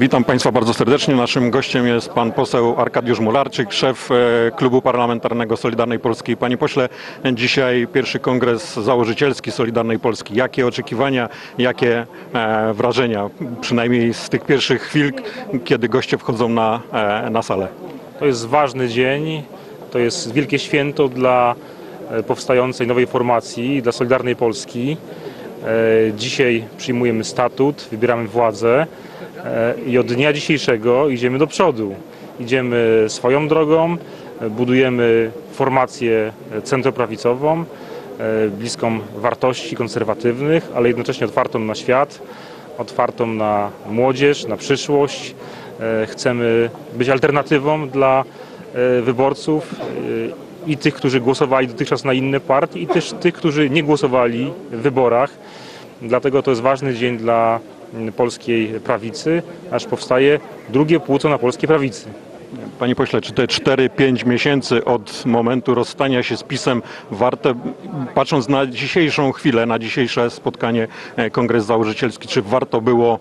Witam Państwa bardzo serdecznie. Naszym gościem jest pan poseł Arkadiusz Mularczyk, szef e, Klubu Parlamentarnego Solidarnej Polski. Panie pośle, dzisiaj pierwszy kongres założycielski Solidarnej Polski. Jakie oczekiwania, jakie e, wrażenia, przynajmniej z tych pierwszych chwil, kiedy goście wchodzą na, e, na salę? To jest ważny dzień, to jest wielkie święto dla powstającej nowej formacji, dla Solidarnej Polski. Dzisiaj przyjmujemy statut, wybieramy władzę i od dnia dzisiejszego idziemy do przodu. Idziemy swoją drogą, e, budujemy formację e, centroprawicową, e, bliską wartości konserwatywnych, ale jednocześnie otwartą na świat, otwartą na młodzież, na przyszłość. E, Chcemy być alternatywą dla e, wyborców e, i tych, którzy głosowali dotychczas na inne partie, i też tych, którzy nie głosowali w wyborach. Dlatego to jest ważny dzień dla polskiej prawicy, aż powstaje drugie płuco na polskiej prawicy. Panie pośle, czy te 4-5 miesięcy od momentu rozstania się z PiSem warte, patrząc na dzisiejszą chwilę, na dzisiejsze spotkanie, e, kongres założycielski, czy warto było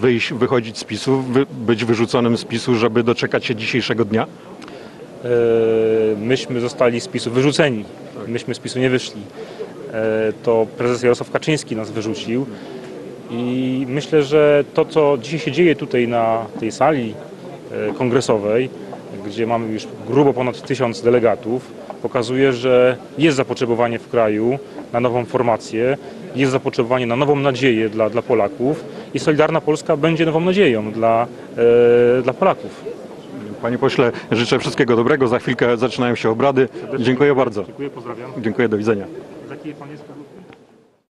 wyjść, wychodzić z PiSu, wy, być wyrzuconym z PiSu, żeby doczekać się dzisiejszego dnia? E, myśmy zostali z PiSu wyrzuceni. Myśmy z PiSu nie wyszli. E, To prezes Jarosław Kaczyński nas wyrzucił. I myślę, że to, co dzisiaj się dzieje tutaj na tej sali e, kongresowej, gdzie mamy już grubo ponad tysiąc delegatów, pokazuje, że jest zapotrzebowanie w kraju na nową formację, jest zapotrzebowanie na nową nadzieję dla, dla Polaków i Solidarna Polska będzie nową nadzieją dla, e, dla Polaków. Panie pośle, życzę wszystkiego dobrego. Za chwilkę zaczynają się obrady. Dziękuję bardzo. Dziękuję, pozdrawiam. Dziękuję, do widzenia. Z jakiej pan jest